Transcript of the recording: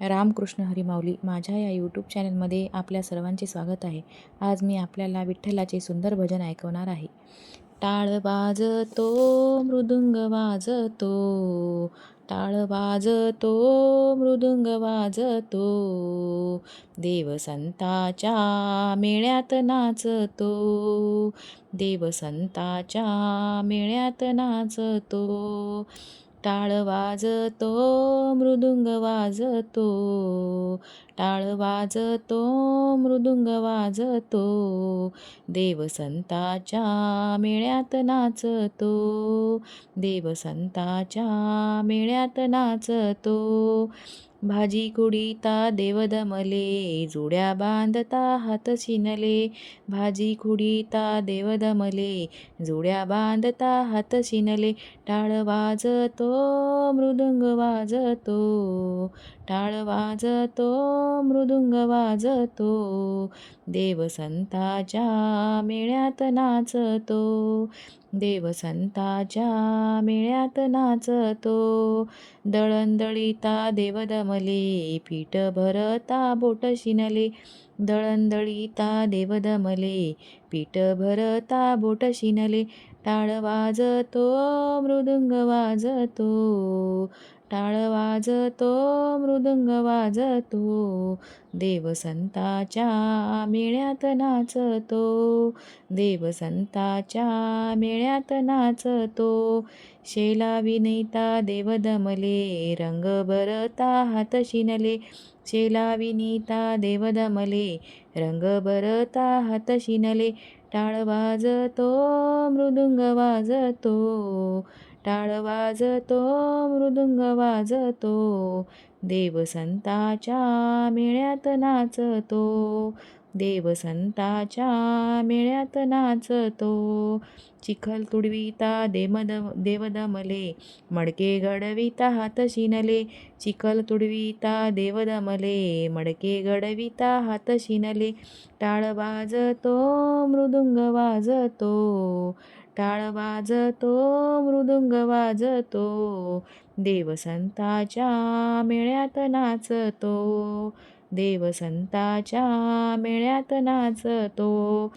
रामकृष्ण हरिमाऊली माझ्या या यूट्यूब चॅनलमध्ये आपल्या सर्वांचे स्वागत आहे. आज मी आपल्याला विठ्ठलाचे सुंदर भजन ऐकवणार आहे. टाळ वाजतो मृदुंग वाजतो टाळ वाजतो मृदुंग वाजतो देवसंताच्या मेळ्यात नाचतो देवसंताच्या मेळ्यात नाचतो टाळ वाजतो मृदुंग वाजतो. टाळ वाजतो मृदुंग वाजतो. देवसंताच्या मेळ्यात नाचतो. देवसंताच्या मेळ्यात नाचतो. भाजी कुडीता देवदमले जुड्या बांधता हात शिनले. भाजी कुडीता देवदमले जुड्या बांधता हात शिनले. टाळ वाजतो मृदुंग वाजतो. टाळ वाजतो मृदुंग वाजतो. देवसंताच्या मेळ्यात नाचतो. देवसंताच्या मेळ्यात नाचतो. दळंदळीता देवदम दमले पीठ भरता बोट शिनले. दळंदळीता देवदमले पीठ भरता बोट शिनले टाळ वाजतो मृदुंग वाजतो टाळ वाजतो मृदुंग वाजतो देवसंताच्या मेळ्यात नाचतो देवसंताच्या मेळ्यात नाचतो शेला विनयता देवदमले रंग भरता हात शिनले शेला विनीता देव दमले रंग भरता शिनले टाळ वाजतो मृदुंग वाजतो टाळ वाजतो मृदुंग वाजतो देवसंताच्या मेळ्यात नाचतो देवसंताच्या मेळ्यात नाचतो. चिखल तुडविता देमद देवदमले मडके घडविता हात शिनले चिखल तुडविता देवदमले मडके घडविता हात शिनले टाळ वाजतो मृदुंग वाजतो. टाळ वाजतो मृदुंग वाजतो. देवसंताच्या मेळ्यात नाचतो. देवसंताच्या मेळ्यात नाचतो.